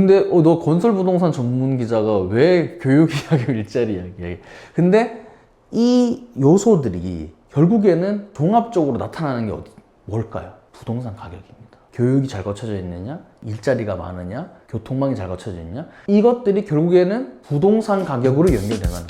근데 어, 너 건설 부동산 전문 기자가 왜 교육 이야기 일자리 이야기 근데 이 요소들이 결국에는 종합적으로 나타나는 게 어디 뭘까요? 부동산 가격입니다. 교육이 잘 거쳐져 있느냐, 일자리가 많으냐, 교통망이 잘 거쳐져 있느냐 이것들이 결국에는 부동산 가격으로 연결되는 거예요.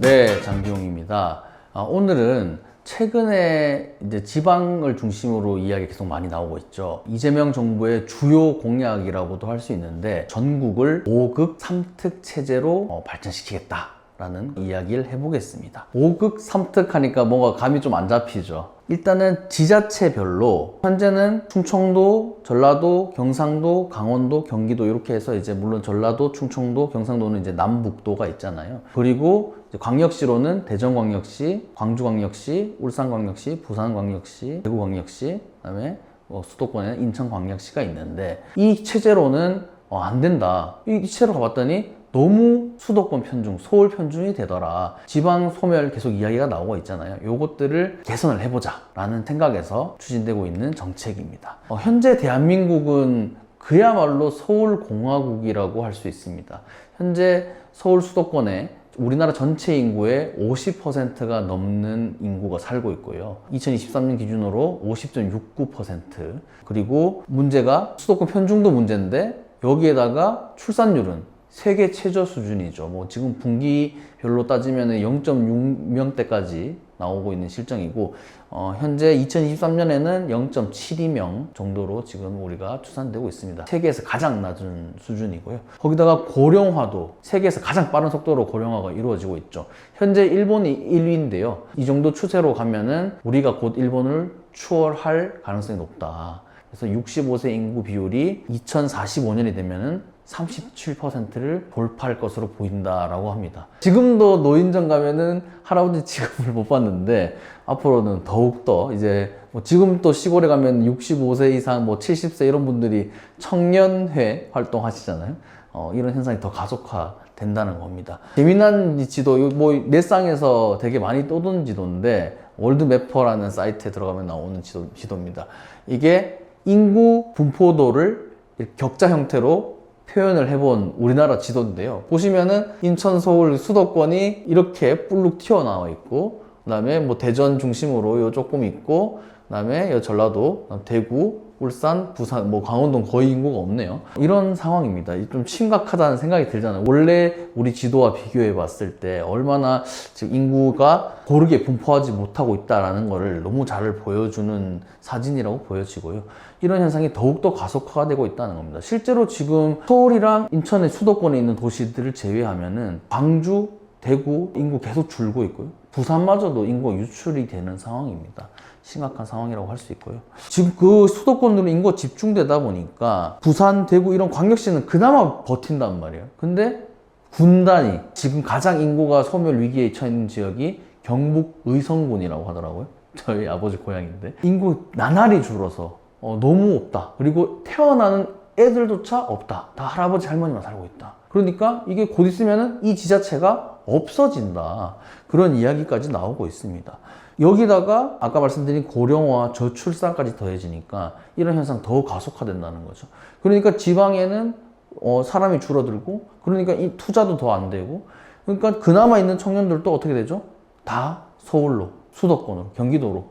네, 장기용입니다. 아, 오늘은 최근에 이제 지방을 중심으로 이야기 계속 많이 나오고 있죠. 이재명 정부의 주요 공약이라고도 할 수 있는데 전국을 5극 3특 체제로 어, 발전시키겠다. 라는 이야기를 해보겠습니다. 5극 3특 하니까 뭔가 감이 좀 안 잡히죠. 일단은 지자체별로 현재는 충청도, 전라도, 경상도, 강원도, 경기도 이렇게 해서 이제 물론 전라도, 충청도, 경상도는 이제 남북도가 있잖아요. 그리고 광역시로는 대전광역시, 광주광역시, 울산광역시, 부산광역시, 대구광역시, 그다음에 뭐 수도권에는 인천광역시가 있는데 이 체제로는 어, 안 된다. 이 체제로 가봤더니 너무 수도권 편중, 서울 편중이 되더라. 지방 소멸 계속 이야기가 나오고 있잖아요. 요것들을 개선을 해보자. 라는 생각에서 추진되고 있는 정책입니다. 어, 현재 대한민국은 그야말로 서울공화국이라고 할 수 있습니다. 현재 서울 수도권에 우리나라 전체 인구의 50%가 넘는 인구가 살고 있고요. 2023년 기준으로 50.69% 그리고 문제가 수도권 편중도 문제인데 여기에다가 출산율은 세계 최저 수준이죠. 뭐 지금 분기별로 따지면 0.6명대까지 나오고 있는 실정이고 어, 현재 2023년에는 0.72명 정도로 지금 우리가 추산되고 있습니다. 세계에서 가장 낮은 수준이고요. 거기다가 고령화도 세계에서 가장 빠른 속도로 고령화가 이루어지고 있죠. 현재 일본이 1위인데요. 이 정도 추세로 가면은 우리가 곧 일본을 추월할 가능성이 높다. 그래서 65세 인구 비율이 2045년이 되면은 37%를 돌파할 것으로 보인다라고 합니다. 지금도 노인정 가면은 할아버지 취급을 못 받는데 앞으로는 더욱더 이제 뭐 지금 또 시골에 가면 65세 이상 뭐 70세 이런 분들이 청년회 활동하시잖아요. 어, 이런 현상이 더 가속화 된다는 겁니다. 재미난 이 지도, 뭐 넷상에서 되게 많이 떠도는 지도인데 월드매퍼라는 사이트에 들어가면 나오는 지도, 지도입니다. 이게 인구 분포도를 격자 형태로 표현을 해본 우리나라 지도인데요. 보시면은 인천, 서울 수도권이 이렇게 뿔룩 튀어나와 있고, 그 다음에 뭐 대전 중심으로 요 조금 있고, 그 다음에 요 전라도, 대구, 울산, 부산, 뭐 강원도는 거의 인구가 없네요. 이런 상황입니다. 좀 심각하다는 생각이 들잖아요. 원래 우리 지도와 비교해 봤을 때 얼마나 지금 인구가 고르게 분포하지 못하고 있다라는 것을 너무 잘 보여주는 사진이라고 보여지고요. 이런 현상이 더욱더 가속화가 되고 있다는 겁니다. 실제로 지금 서울이랑 인천의 수도권에 있는 도시들을 제외하면은 광주, 대구 인구 계속 줄고 있고요. 부산마저도 인구가 유출이 되는 상황입니다. 심각한 상황이라고 할 수 있고요. 지금 그 수도권으로 인구가 집중되다 보니까 부산, 대구 이런 광역시는 그나마 버틴단 말이에요. 근데 군단이 지금 가장 인구가 소멸 위기에 처해 있는 지역이 경북 의성군이라고 하더라고요. 저희 아버지 고향인데 인구 나날이 줄어서 어, 너무 없다. 그리고 태어나는 애들조차 없다. 다 할아버지 할머니만 살고 있다. 그러니까 이게 곧 있으면은 이 지자체가 없어진다. 그런 이야기까지 나오고 있습니다. 여기다가 아까 말씀드린 고령화, 저출산까지 더해지니까 이런 현상 더 가속화된다는 거죠. 그러니까 지방에는 어, 사람이 줄어들고 그러니까 이 투자도 더 안 되고 그러니까 그나마 있는 청년들도 어떻게 되죠? 다 서울로, 수도권으로, 경기도로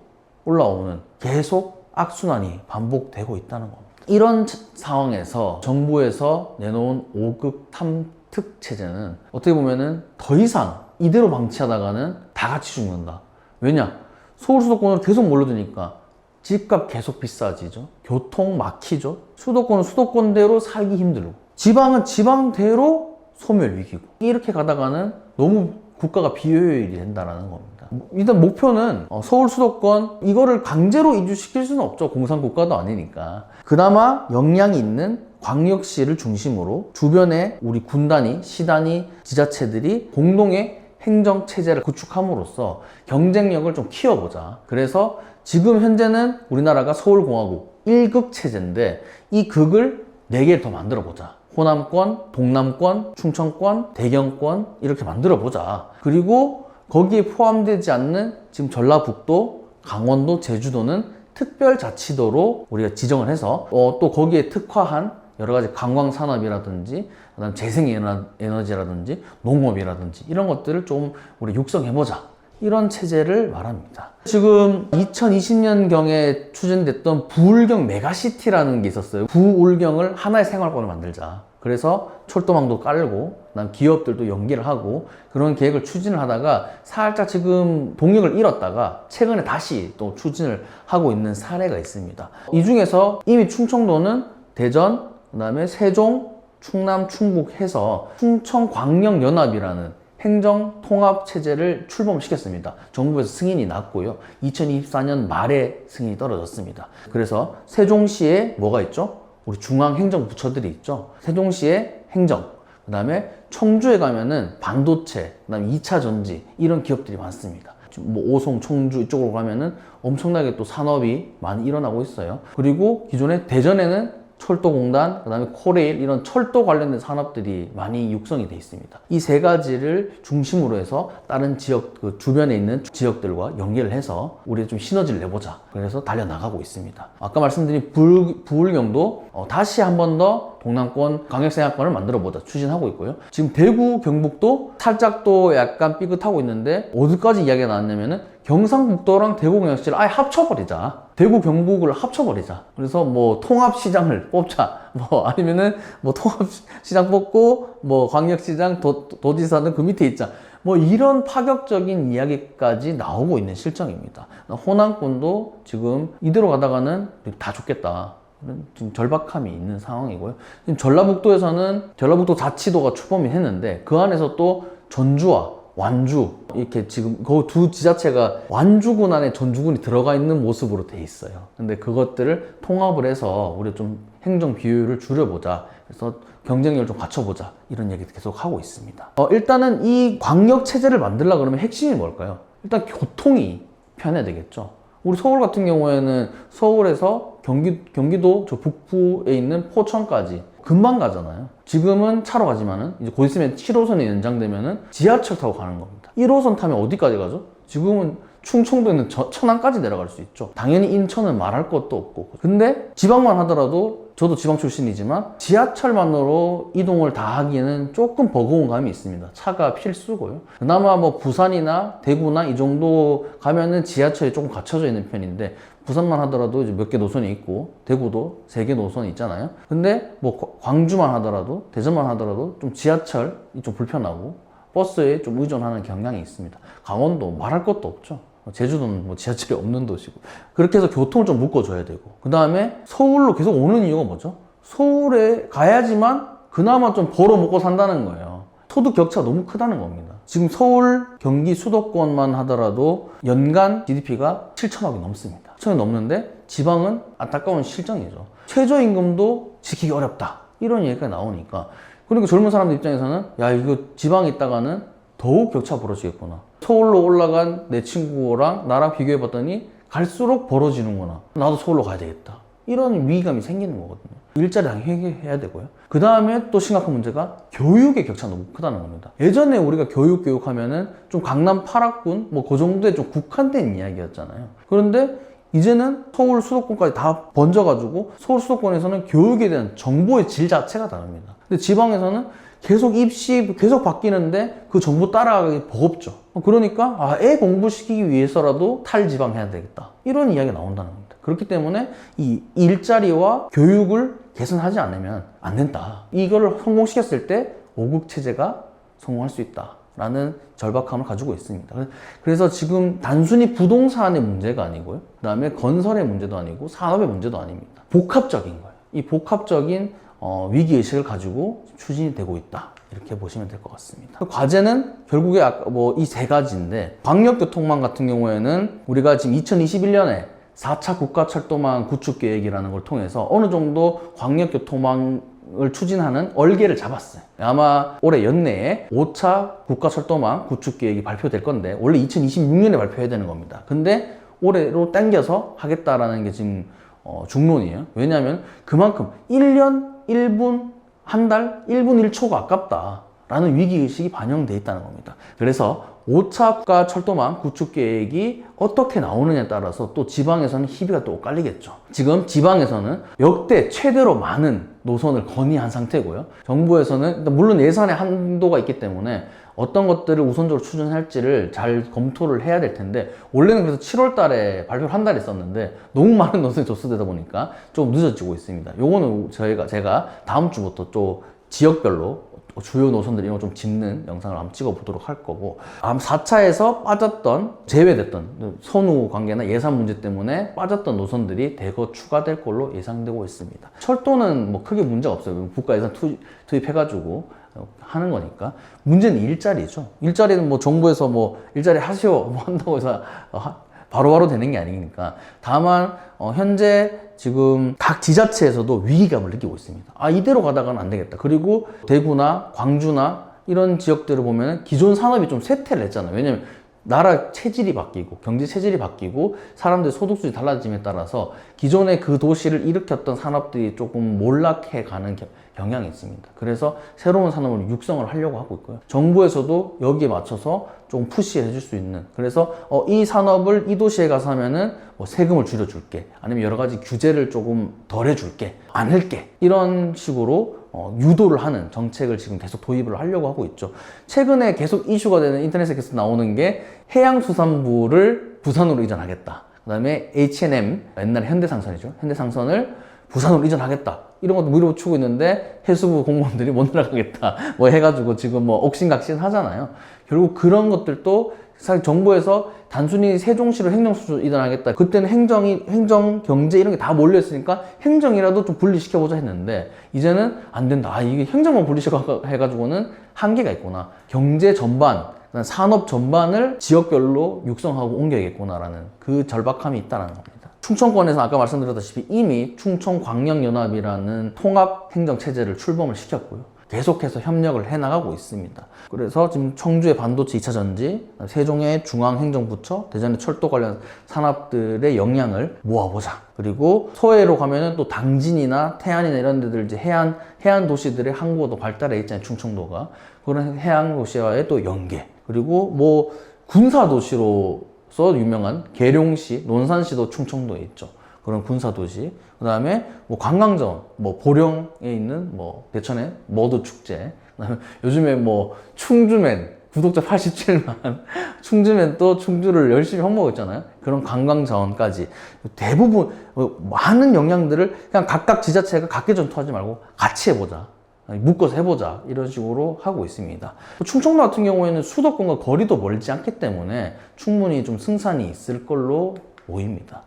올라오는 계속 악순환이 반복되고 있다는 겁니다. 이런 상황에서 정부에서 내놓은 5극 탐특 체제는 어떻게 보면은 더 이상 이대로 방치하다가는 다 같이 죽는다. 왜냐? 서울 수도권으로 계속 몰려드니까 집값 계속 비싸지죠. 교통 막히죠. 수도권은 수도권대로 살기 힘들고 지방은 지방대로 소멸 위기고 이렇게 가다가는 너무 국가가 비효율이 된다는 겁니다. 일단 목표는 어, 서울 수도권 이거를 강제로 이주시킬 수는 없죠. 공산 국가도 아니니까. 그나마 역량이 있는 광역시를 중심으로 주변에 우리 군단위, 시단위, 지자체들이 공동의 행정 체제를 구축함으로써 경쟁력을 좀 키워보자. 그래서 지금 현재는 우리나라가 서울공화국 1극 체제인데 이 극을 4개 더 만들어 보자. 호남권, 동남권, 충청권, 대경권 이렇게 만들어 보자. 그리고 거기에 포함되지 않는 지금 전라북도, 강원도, 제주도는 특별자치도로 우리가 지정을 해서 어, 또 거기에 특화한 여러 가지 관광 산업이라든지 그다음 재생 에너지라든지 농업이라든지 이런 것들을 좀 우리 육성해 보자 이런 체제를 말합니다. 지금 2020년 경에 추진됐던 부울경 메가시티라는 게 있었어요. 부울경을 하나의 생활권을 만들자. 그래서 철도망도 깔고, 그다음 기업들도 연계를 하고 그런 계획을 추진을 하다가 살짝 지금 동력을 잃었다가 최근에 다시 또 추진을 하고 있는 사례가 있습니다. 이 중에서 이미 충청도는 대전, 그 다음에 세종, 충남, 충북 해서 충청광역연합이라는 행정 통합 체제를 출범시켰습니다. 정부에서 승인이 났고요. 2024년 말에 승인이 떨어졌습니다. 그래서 세종시에 뭐가 있죠? 우리 중앙행정부처들이 있죠. 세종시에 행정, 그 다음에 청주에 가면은 반도체, 그 다음에 2차 전지 이런 기업들이 많습니다. 뭐 오송, 청주 이쪽으로 가면은 엄청나게 또 산업이 많이 일어나고 있어요. 그리고 기존에 대전에는 철도공단, 그 다음에 코레일 이런 철도 관련된 산업들이 많이 육성이 돼 있습니다. 이 세 가지를 중심으로 해서 다른 지역, 그 주변에 있는 지역들과 연계를 해서 우리 좀 시너지를 내보자. 그래서 달려나가고 있습니다. 아까 말씀드린 불, 부울경도 어, 다시 한 번 더 동남권 강역생활권을 만들어 보자 추진하고 있고요. 지금 대구, 경북도 살짝 또 약간 삐끗하고 있는데 어디까지 이야기가 나왔냐면은 경상북도랑 대구경역시를 아예 합쳐버리자. 대구 경북을 합쳐버리자. 그래서 뭐 통합시장을 뽑자. 뭐 아니면은 뭐 통합시장 뽑고 뭐 광역시장 도, 도지사는 그 밑에 있자. 뭐 이런 파격적인 이야기까지 나오고 있는 실정입니다. 호남권도 지금 이대로 가다가는 다 죽겠다. 지금 절박함이 있는 상황이고요. 지금 전라북도에서는 전라북도 자치도가 출범이 했는데 그 안에서 또 전주와 완주 이렇게 지금 그 두 지자체가 완주 군 안에 전주군이 들어가 있는 모습으로 돼 있어요. 근데 그것들을 통합을 해서 우리 좀 행정 비율을 줄여보자. 그래서 경쟁력을 좀 갖춰보자. 이런 얘기 계속 하고 있습니다. 어, 일단은 이 광역 체제를 만들려 그러면 핵심이 뭘까요? 일단 교통이 편해야 되겠죠. 우리 서울 같은 경우에는 서울에서 경기, 경기도 저 북부에 있는 포천까지 금방 가잖아요. 지금은 차로 가지만은 이제 곧 있으면 7호선이 연장되면은 지하철 타고 가는 겁니다. 1호선 타면 어디까지 가죠? 지금은 충청도에 있는 저- 천안까지 내려갈 수 있죠. 당연히 인천은 말할 것도 없고. 근데 지방만 하더라도 저도 지방 출신이지만 지하철만으로 이동을 다 하기에는 조금 버거운 감이 있습니다. 차가 필수고요. 그나마 뭐 부산이나 대구나 이 정도 가면은 지하철이 조금 갖춰져 있는 편인데 부산만 하더라도 이제 몇 개 노선이 있고 대구도 세 개 노선이 있잖아요. 근데 뭐 과- 광주만 하더라도 대전만 하더라도 좀 지하철이 좀 불편하고 버스에 좀 의존하는 경향이 있습니다. 강원도 말할 것도 없죠. 제주도는 뭐 지하철이 없는 도시고 그렇게 해서 교통을 좀 묶어줘야 되고 그 다음에 서울로 계속 오는 이유가 뭐죠? 서울에 가야지만 그나마 좀 벌어 먹고 산다는 거예요. 소득 격차가 너무 크다는 겁니다. 지금 서울, 경기, 수도권만 하더라도 연간 GDP가 7천억이 넘습니다. 7천억이 넘는데 지방은 안타까운 실정이죠. 최저임금도 지키기 어렵다. 이런 얘기가 나오니까. 그러니까 젊은 사람들 입장에서는 야, 이거 지방에 있다가는 더욱 격차 벌어지겠구나. 서울로 올라간 내 친구랑 나랑 비교해 봤더니 갈수록 벌어지는구나. 나도 서울로 가야 되겠다. 이런 위기감이 생기는 거거든요. 일자리 당연히 해야 되고요. 그 다음에 또 심각한 문제가 교육의 격차가 너무 크다는 겁니다. 예전에 우리가 교육 교육 하면은 좀 강남 8학군 뭐 그 정도에 좀 국한된 이야기였잖아요. 그런데 이제는 서울 수도권까지 다 번져가지고 서울 수도권에서는 교육에 대한 정보의 질 자체가 다릅니다. 근데 지방에서는 계속 입시 계속 바뀌는데 그 정보 따라가기 버겁죠. 그러니까 아, 애 공부시키기 위해서라도 탈지방 해야 되겠다. 이런 이야기가 나온다는 겁니다. 그렇기 때문에 이 일자리와 교육을 개선하지 않으면 안 된다. 이거를 성공시켰을 때 5국 체제가 성공할 수 있다. 라는 절박함을 가지고 있습니다. 그래서 지금 단순히 부동산의 문제가 아니고요. 그 다음에 건설의 문제도 아니고 산업의 문제도 아닙니다. 복합적인 거예요. 이 복합적인 어, 위기의식을 가지고 추진이 되고 있다. 이렇게 보시면 될 것 같습니다. 과제는 결국에 뭐 이 세 가지인데 광역교통망 같은 경우에는 우리가 지금 2021년에 4차 국가철도망 구축 계획이라는 걸 통해서 어느 정도 광역교통망을 추진하는 얼개를 잡았어요. 아마 올해 연내에 5차 국가철도망 구축 계획이 발표될 건데 원래 2026년에 발표해야 되는 겁니다. 근데 올해로 당겨서 하겠다라는 게 지금 어, 중론이에요. 왜냐하면 그만큼 1년 1분 한 달 1분 1초가 아깝다. 라는 위기의식이 반영돼 있다는 겁니다. 그래서 5차 철도망 구축 계획이 어떻게 나오느냐에 따라서 또 지방에서는 희비가 또 깔리겠죠. 지금 지방에서는 역대 최대로 많은 노선을 건의한 상태고요. 정부에서는 물론 예산의 한도가 있기 때문에 어떤 것들을 우선적으로 추진할지를 잘 검토를 해야 될 텐데 원래는 그래서 7월 달에 발표를 한달 했었는데 너무 많은 노선이 접수되다 보니까 좀 늦어지고 있습니다. 요거는 저희가 제가 다음 주부터 또 지역별로 주요 노선들 이런 거 좀 짚는 영상을 한번 찍어 보도록 할 거고 아마 4차에서 빠졌던 제외됐던 선후 관계나 예산 문제 때문에 빠졌던 노선들이 대거 추가될 걸로 예상되고 있습니다. 철도는 뭐 크게 문제가 없어요. 국가 예산 투입, 투입해가지고 하는 거니까 문제는 일자리죠. 일자리는 뭐 정부에서 뭐 일자리 하시오 뭐 한다고 해서 하- 바로바로 되는 게 아니니까 다만 어, 현재 지금 각 지자체에서도 위기감을 느끼고 있습니다. 아 이대로 가다가는 안 되겠다. 그리고 대구나 광주나 이런 지역들을 보면 기존 산업이 좀 쇠퇴를 했잖아요. 왜냐면 나라 체질이 바뀌고 경제 체질이 바뀌고 사람들 소득 수준이 달라짐에 따라서 기존의 그 도시를 일으켰던 산업들이 조금 몰락해 가는 겨- 경향이 있습니다. 그래서 새로운 산업을 육성을 하려고 하고 있고요. 정부에서도 여기에 맞춰서 좀 푸시해 줄 수 있는 그래서 어, 이 산업을 이 도시에 가서 하면은 뭐 세금을 줄여줄게 아니면 여러 가지 규제를 조금 덜 해줄게 안 할게 이런 식으로 어, 유도를 하는 정책을 지금 계속 도입을 하려고 하고 있죠. 최근에 계속 이슈가 되는 인터넷에 계속 나오는 게 해양수산부를 부산으로 이전하겠다. 그 다음에 H&M, 옛날 현대상선이죠. 현대상선을 부산으로 이전하겠다. 이런 것도 밀어붙이고 있는데 해수부 공무원들이 못 날아가겠다. 뭐 해가지고 지금 뭐 옥신각신 하잖아요. 결국 그런 것들도 사실 정부에서 단순히 세종시로 행정수로 이전하겠다. 그때는 행정이, 행정, 경제 이런 게 다 몰려있으니까 행정이라도 좀 분리시켜보자 했는데 이제는 안 된다. 아, 이게 행정만 분리시켜 해가지고는 한계가 있구나. 경제 전반, 산업 전반을 지역별로 육성하고 옮겨야겠구나라는 그 절박함이 있다는 겁니다. 충청권에서 아까 말씀드렸다시피 이미 충청광역연합이라는 통합행정체제를 출범을 시켰고요. 계속해서 협력을 해나가고 있습니다. 그래서 지금 청주의 반도체 2차 전지, 세종의 중앙행정부처, 대전의 철도 관련 산업들의 역량을 모아보자. 그리고 서해로 가면은 또 당진이나 태안이나 이런 데들 이제 해안, 해안 도시들의 항구도 발달해 있잖아요. 충청도가. 그런 해안 도시와의 또 연계. 그리고 뭐 군사 도시로 서 유명한 계룡시, 논산시도 충청도에 있죠. 그런 군사 도시. 그 다음에 뭐 관광자원, 뭐 보령에 있는 뭐 대천의 머드 축제. 그 다음에 요즘에 뭐 충주맨 구독자 87만 충주맨 또 충주를 열심히 홍보하고 있잖아요. 그런 관광 자원까지 대부분 어, 많은 영향들을 그냥 각각 지자체가 각계 전투하지 말고 같이 해보자. 묶어서 해보자 이런 식으로 하고 있습니다. 충청도 같은 경우에는 수도권과 거리도 멀지 않기 때문에 충분히 좀 승산이 있을 걸로 보입니다.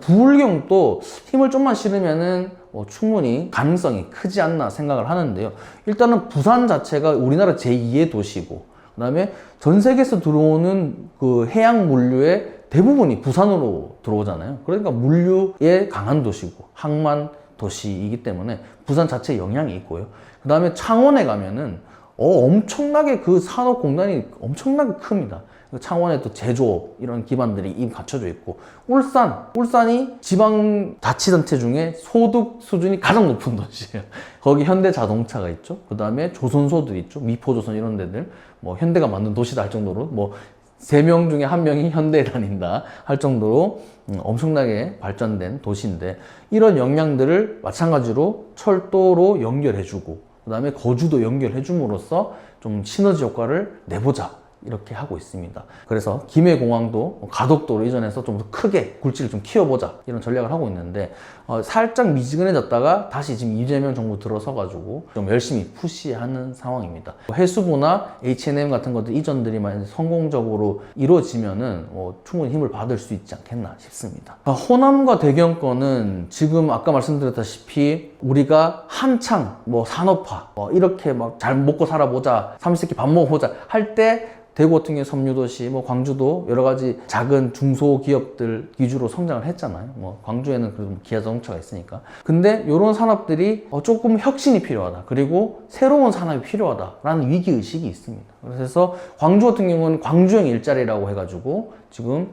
부울경도 힘을 좀만 실으면은 뭐 충분히 가능성이 크지 않나 생각을 하는데요. 일단은 부산 자체가 우리나라 제2의 도시고, 그 다음에 전 세계에서 들어오는 그 해양 물류의 대부분이 부산으로 들어오잖아요. 그러니까 물류에 강한 도시고, 항만 도시이기 때문에 부산 자체에 영향이 있고요. 그 다음에 창원에 가면은 어, 엄청나게 그 산업 공단이 엄청나게 큽니다. 그 창원에 또 제조업 이런 기반들이 이미 갖춰져 있고 울산 울산이 지방 자치단체 중에 소득 수준이 가장 높은 도시예요. 거기 현대 자동차가 있죠. 그 다음에 조선소들 있죠. 미포조선 이런 데들 뭐 현대가 만든 도시다 할 정도로 뭐 세 명 중에 한 명이 현대에 다닌다 할 정도로 음, 엄청나게 발전된 도시인데 이런 영향들을 마찬가지로 철도로 연결해주고 그 다음에 거주도 연결해줌으로써 좀 시너지 효과를 내보자 이렇게 하고 있습니다. 그래서 김해공항도 가덕도로 이전해서 좀 더 크게 굴지를 좀 키워보자 이런 전략을 하고 있는데 어, 살짝 미지근해졌다가 다시 지금 이재명 정부 들어서 가지고 좀 열심히 푸시하는 상황입니다. 해수부나 H&M 같은 것들 이전들이 만약 성공적으로 이루어지면은 뭐 충분히 힘을 받을 수 있지 않겠나 싶습니다. 아, 호남과 대경권은 지금 아까 말씀드렸다시피 우리가 한창 뭐 산업화 뭐 이렇게 막 잘 먹고 살아보자 삼시세끼 밥 먹어보자 할때 대구 같은 경우 섬유도시, 뭐 광주도 여러 가지 작은 중소기업들 위주로 성장을 했잖아요. 뭐 광주에는 그래도 기아 자동차가 있으니까. 근데 이런 산업들이 어, 조금 혁신이 필요하다. 그리고 새로운 산업이 필요하다라는 위기 의식이 있습니다. 그래서 광주 같은 경우는 광주형 일자리라고 해가지고 지금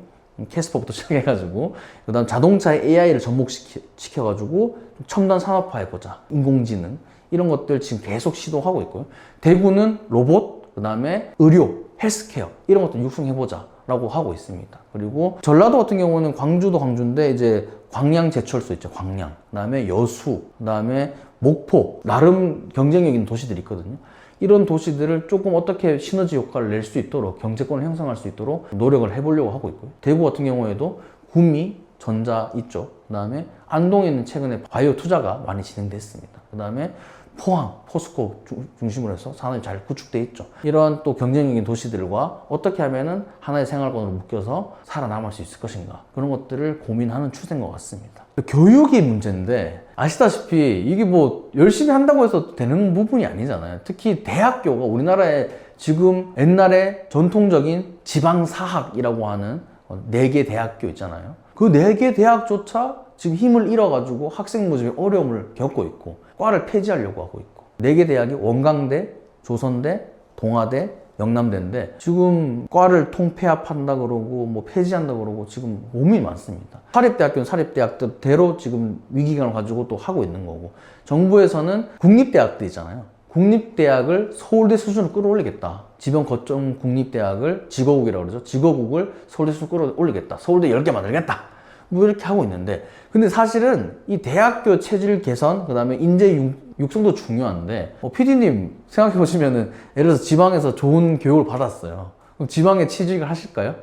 캐스퍼부터 시작해가지고 그다음 자동차에 AI를 접목시켜가지고 첨단 산업화해보자 인공지능 이런 것들 지금 계속 시도하고 있고요 대구는 로봇 그 다음에 의료, 헬스케어 이런 것도 육성해보자 라고 하고 있습니다. 그리고 전라도 같은 경우는 광주도 광주인데 이제 광양 제철소 있죠, 광양. 그 다음에 여수, 그 다음에 목포 나름 경쟁력 있는 도시들이 있거든요. 이런 도시들을 조금 어떻게 시너지 효과를 낼 수 있도록 경제권을 형성할 수 있도록 노력을 해보려고 하고 있고요. 대구 같은 경우에도 구미, 전자 이쪽, 그 다음에 안동에 있는 최근에 바이오 투자가 많이 진행됐습니다. 그 다음에 포항, 포스코 중- 중심으로 해서 산업이 잘 구축돼 있죠. 이러한 또 경쟁력인 도시들과 어떻게 하면은 하나의 생활권으로 묶여서 살아남을 수 있을 것인가 그런 것들을 고민하는 추세인 것 같습니다. 교육이 문제인데 아시다시피 이게 뭐 열심히 한다고 해서 되는 부분이 아니잖아요. 특히 대학교가 우리나라에 지금 옛날에 전통적인 지방사학이라고 하는 네 개 대학교 있잖아요. 그 네 개 대학조차 지금 힘을 잃어가지고 학생 모집에 어려움을 겪고 있고 과를 폐지하려고 하고 있고 네 개 대학이 원광대, 조선대, 동아대, 영남대인데 지금 과를 통폐합한다 그러고 뭐 폐지한다 그러고 지금 몸이 많습니다. 사립대학교는 사립대학대로 지금 위기감을 가지고 또 하고 있는 거고 정부에서는 국립대학들 있잖아요. 국립대학을 서울대 수준으로 끌어올리겠다. 지방 거점 국립대학을 지거국이라고 그러죠. 지거국을 서울대 수준으로 끌어올리겠다. 서울대 10개 만들겠다. 뭐 이렇게 하고 있는데 근데 사실은 이 대학교 체질 개선 그 다음에 인재 육- 육성도 중요한데 어, PD님 생각해 보시면은 예를 들어서 지방에서 좋은 교육을 받았어요 그럼 지방에 취직을 하실까요?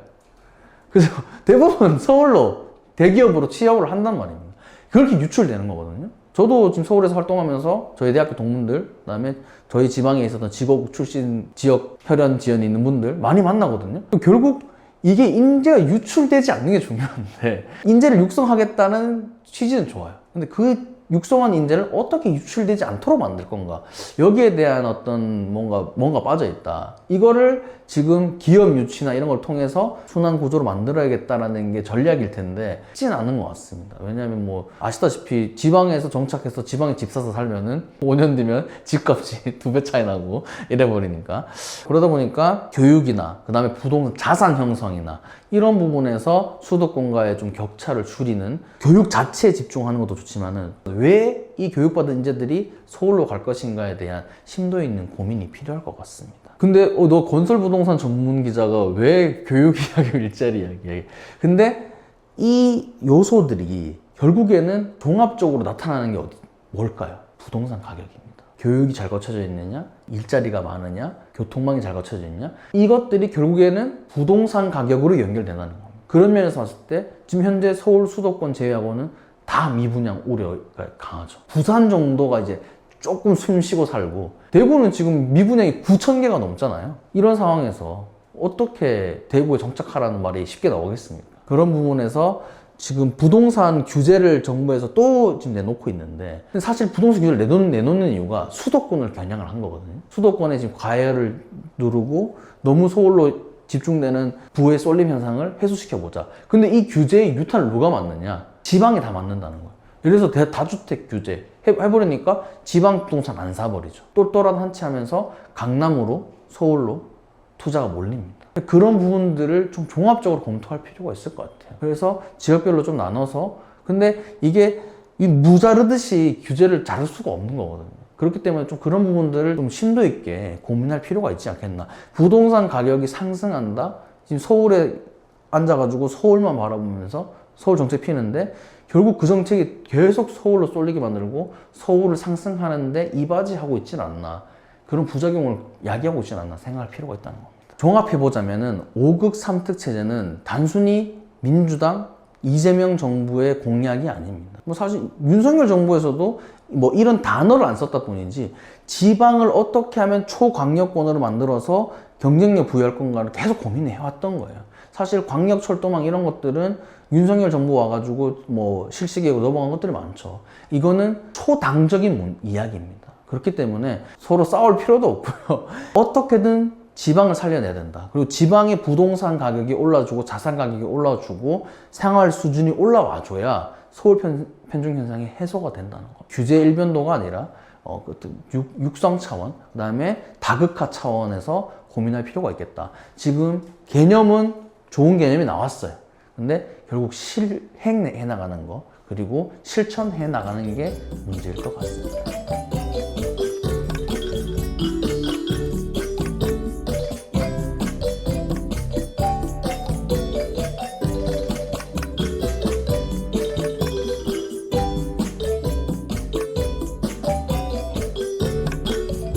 그래서 대부분 서울로 대기업으로 취업을 한단 말입니다 그렇게 유출되는 거거든요 저도 지금 서울에서 활동하면서 저희 대학교 동문들 그다음에 저희 지방에 있었던 지국 출신 지역 혈연 지연이 있는 분들 많이 만나거든요 결국 이게 인재가 유출되지 않는 게 중요한데 인재를 육성하겠다는 취지는 좋아요. 근데 그 육성한 인재를 어떻게 유출되지 않도록 만들 건가 여기에 대한 어떤 뭔가 뭔가 빠져 있다. 이거를 지금 기업 유치나 이런 걸 통해서 순환 구조로 만들어야겠다라는 게 전략일 텐데 쉽진 않은 것 같습니다. 왜냐하면 뭐 아시다시피 지방에서 정착해서 지방에 집 사서 살면은 5년 뒤면 집값이 두 배 차이 나고 이래 버리니까 그러다 보니까 교육이나 그다음에 부동산 자산 형성이나 이런 부분에서 수도권과의 좀 격차를 줄이는 교육 자체에 집중하는 것도 좋지만은 왜 이 교육받은 인재들이 서울로 갈 것인가에 대한 심도 있는 고민이 필요할 것 같습니다. 근데 어, 너 건설 부동산 전문 기자가 왜 교육 이야기 일자리 이야기? 근데 이 요소들이 결국에는 종합적으로 나타나는 게 어디 뭘까요? 부동산 가격입니다. 교육이 잘 거쳐져 있느냐, 일자리가 많으냐, 교통망이 잘 거쳐져 있냐, 이것들이 결국에는 부동산 가격으로 연결된다는 겁니다. 그런 면에서 봤을 때 지금 현재 서울 수도권 제외하고는 다 미분양 우려가 강하죠. 부산 정도가 이제 조금 숨 쉬고 살고 대구는 지금 미분양이 9천 개가 넘잖아요. 이런 상황에서 어떻게 대구에 정착하라는 말이 쉽게 나오겠습니까? 그런 부분에서 지금 부동산 규제를 정부에서 또 지금 내놓고 있는데 사실 부동산 규제를 내놓는, 내놓는 이유가 수도권을 겨냥을 한 거거든요. 수도권에 지금 과열을 누르고 너무 서울로 집중되는 부의 쏠림 현상을 해소시켜 보자. 근데 이 규제의 유탄을 누가 맞느냐? 지방이 다 맞는다는 거예요. 대- 다주택 규제 해- 해버리니까 지방 부동산 안 사버리죠. 똘똘한 한치 하면서 강남으로 서울로 투자가 몰립니다. 그런 부분들을 좀 종합적으로 검토할 필요가 있을 것 같아요. 그래서 지역별로 좀 나눠서 근데 이게 이 무자르듯이 규제를 자를 수가 없는 거거든요. 그렇기 때문에 좀 그런 부분들을 좀 심도 있게 고민할 필요가 있지 않겠나. 부동산 가격이 상승한다. 지금 서울에 앉아가지고 서울만 바라보면서 서울 정책 피는데 결국 그 정책이 계속 서울로 쏠리게 만들고 서울을 상승하는데 이바지하고 있진 않나. 그런 부작용을 야기하고 있진 않나 생각할 필요가 있다는 겁니다. 종합해보자면은 5극 3특 체제는 단순히 민주당 이재명 정부의 공약이 아닙니다. 뭐 사실 윤석열 정부에서도 뭐 이런 단어를 안 썼다 뿐이지 지방을 어떻게 하면 초광역권으로 만들어서 경쟁력 부여할 건가를 계속 고민해 왔던 거예요. 사실 광역 철도망 이런 것들은 윤석열 정부 와가지고 뭐 실시계획으로 넘어간 것들이 많죠. 이거는 초당적인 문- 이야기입니다. 그렇기 때문에 서로 싸울 필요도 없고요. 어떻게든 지방을 살려내야 된다. 그리고 지방의 부동산 가격이 올라주고 자산 가격이 올라주고 생활 수준이 올라와줘야 서울 편, 편중 현상이 해소가 된다는 거. 규제 일변도가 아니라 어, 그 육, 육성 차원, 그 다음에 다극화 차원에서 고민할 필요가 있겠다. 지금 개념은 좋은 개념이 나왔어요. 근데 결국 실행해 나가는 거, 그리고 실천해 나가는 게 문제일 것 같습니다.